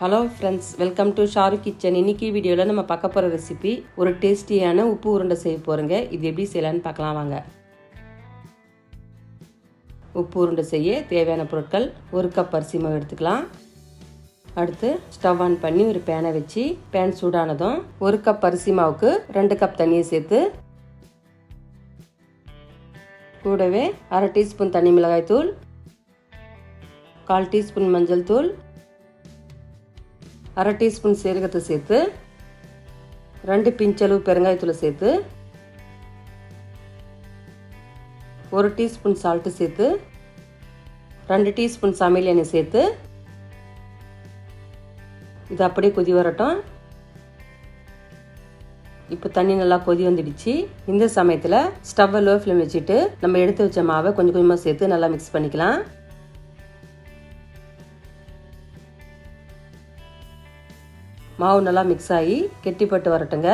Hello friends welcome to Sharu kitchen இன்னைக்கு வீடியோவில் நம்ம பார்க்க போகிற ரெசிபி ஒரு டேஸ்டியான உப்பு உருண்டை செய்ய போகிறோங்க இது எப்படி செய்யலான்னு பார்க்கலாம் வாங்க. உப்பு உருண்டை செய்ய தேவையான பொருட்கள் ஒரு கப் அரிசி மாவு எடுத்துக்கலாம். அடுத்து ஸ்டவ் ஆன் பண்ணி ஒரு பேனை வச்சு பேன் சூடானதும் ஒரு கப் அரிசி மாவுக்கு ரெண்டு கப் தண்ணியை சேர்த்து கூடவே அரை டீஸ்பூன் தனி மிளகாய் தூள் கால் டீஸ்பூன் மஞ்சள் தூள் அரை டீஸ்பூன் சீரகத்தை சேர்த்து ரெண்டு பிஞ்சளவு பெருங்காயத்தூளை சேர்த்து ஒரு டீஸ்பூன் சால்ட்டு சேர்த்து ரெண்டு டீஸ்பூன் சமையல் எண்ணெய் சேர்த்து இது அப்படியே கொதி வரட்டும். இப்போ தண்ணி நல்லா கொதி வந்துடுச்சு. இந்த சமயத்தில் ஸ்டவ்வை லோ ஃப்ளேம் வச்சுட்டு நம்ம எடுத்து வச்ச மாவை கொஞ்சம் கொஞ்சமாக சேர்த்து நல்லா மிக்ஸ் பண்ணிக்கலாம். மாவு நல்லா மிக்ஸ் ஆகி கெட்டிப்பட்டு வரட்டுங்க.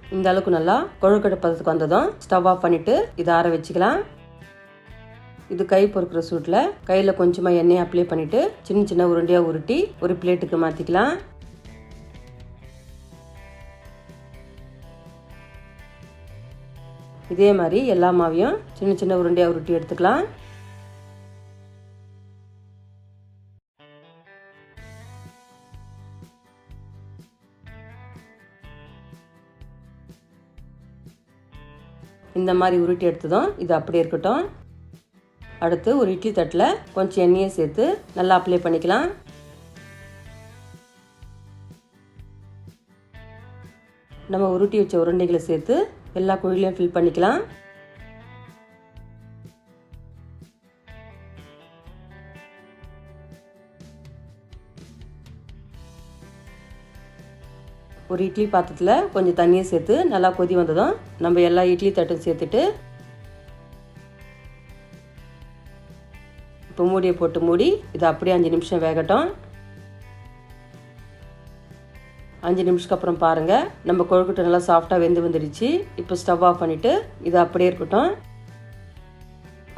இந்த அளவுக்கு நல்லா கொழுக்கட்டை பதத்துக்கு வந்ததும் ஸ்டவ் ஆஃப் பண்ணிவிட்டு இதை ஆற வச்சுக்கலாம். இது கை பொறுக்கிற சூட்டில் கையில் கொஞ்சமாக எண்ணெய் அப்ளை பண்ணிவிட்டு சின்ன சின்ன உருண்டையாக உருட்டி ஒரு பிளேட்டுக்கு மாற்றிக்கலாம் இதே மாதிரி எல்லா மாவையும் சின்ன சின்ன உருண்டையாக உருட்டி எடுத்துக்கலாம். இந்த மாதிரி உருட்டி எடுத்ததும் இது அப்படியே இருக்கட்டும். அடுத்து ஒரு இட்லி தட்டில் கொஞ்சம் எண்ணெயை சேர்த்து நல்லா அப்ளை பண்ணிக்கலாம். நம்ம உருட்டி வச்ச உருண்டைகளை சேர்த்து எல்லா குழிலையும் ஃபில் பண்ணிக்கலாம். ஒரு இட்லி பாத்திரத்தில் கொஞ்சம் தண்ணியை சேர்த்து நல்லா கொதி வந்ததும் நம்ம எல்லா இட்லி தட்டும் சேர்த்துட்டு இப்போ மூடியை போட்டு மூடி இது அப்படியே அஞ்சு நிமிஷம் வேகட்டும். அஞ்சு நிமிஷத்துக்கு அப்புறம் பாருங்கள் நம்ம கொழுக்கட்டை நல்லா சாஃப்டாக வெந்து வந்துடுச்சு. இப்போ ஸ்டவ் ஆஃப் பண்ணிவிட்டு இது அப்படியே இருக்கட்டும்.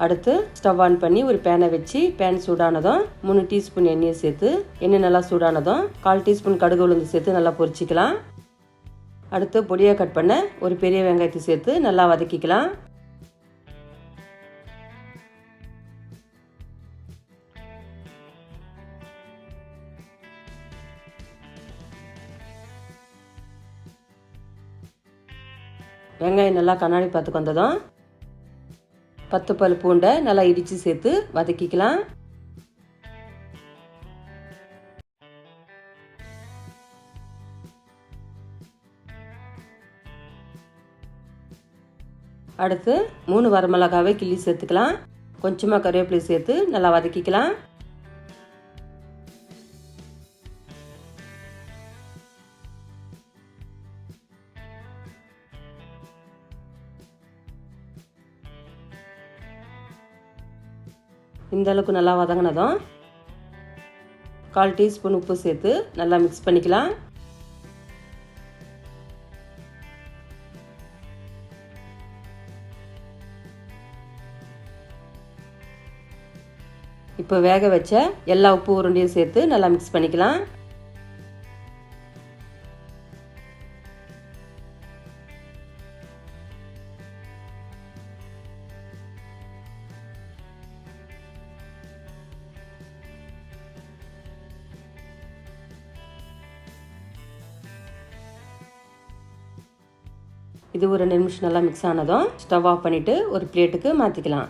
அடுத்து ஸ்டவ் ஆன் பண்ணி ஒரு பேனை வச்சு பேன் சூடானதும் மூணு டீஸ்பூன் எண்ணெயை சேர்த்து எண்ணெய் நல்லா சூடானதும் கால் டீஸ்பூன் கடுகு உளுந்து சேர்த்து நல்லா பொரிச்சிக்கலாம். அடுத்து பொடியாக கட் பண்ண ஒரு பெரிய வெங்காயத்தை சேர்த்து நல்லா வதக்கிக்கலாம். வெங்காயம் நல்லா கண்ணாடி பார்த்துக்கு வந்ததும் பத்து பல் பூண்டை நல்லா இடித்து சேர்த்து வதக்கிக்கலாம். அடுத்து மூணு வரமிளகாவை கிள்ளி சேர்த்துக்கலாம். கொஞ்சமாக கருவேப்பிலை சேர்த்து நல்லா வதக்கிக்கலாம். இந்த அளவுக்கு நல்லா வதங்கினதும் கால் டீஸ்பூன் உப்பு சேர்த்து நல்லா மிக்ஸ் பண்ணிக்கலாம். இப்போ வேக வச்ச எல்லா உப்பு உருண்டையும் சேர்த்து நல்லா மிக்ஸ் பண்ணிக்கலாம். இது ஒரு ரெண்டு நிமிஷம் நல்லா மிக்ஸ் ஆனதும் ஸ்டவ் ஆஃப் பண்ணிவிட்டு ஒரு பிளேட்டுக்கு மாற்றிக்கலாம்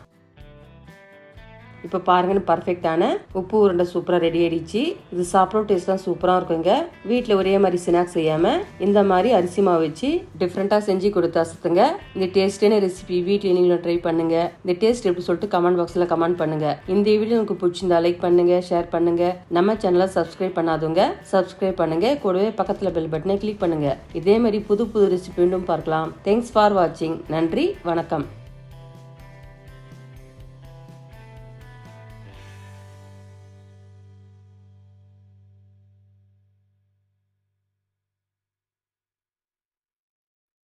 இப்போ பாருங்கன்னு பர்ஃபெக்டான உப்பு உருண்டை சூப்பராக ரெடி ஆயிடுச்சு. இது சாப்பிட்ற டேஸ்ட் தான் சூப்பராக இருக்குங்க. வீட்டில் ஒரே மாதிரி ஸ்நாக்ஸ் செய்யாமல் இந்த மாதிரி அரிசி மாவு வச்சு டிஃப்ரெண்ட்டாக செஞ்சு கொடுத்தா சத்துங்க இந்த டேஸ்டான ரெசிபி வீட்டில் நீங்களும் ட்ரை பண்ணுங்க. இந்த டேஸ்ட் எப்படி சொல்லிட்டு கமெண்ட் பாக்ஸில் கமெண்ட் பண்ணுங்க. இந்த வீடியோ உங்களுக்கு பிடிச்சிருந்தா லைக் பண்ணுங்க ஷேர் பண்ணுங்க. நம்ம சேனலை சப்ஸ்கிரைப் பண்ணாதவங்க சப்ஸ்கிரைப் பண்ணுங்க. கூடவே பக்கத்தில் பெல் பட்டனை கிளிக் பண்ணுங்க. இதே மாதிரி புது புது ரெசிபி மீண்டும் பார்க்கலாம். தேங்க்ஸ் ஃபார் வாட்சிங் நன்றி வணக்கம்.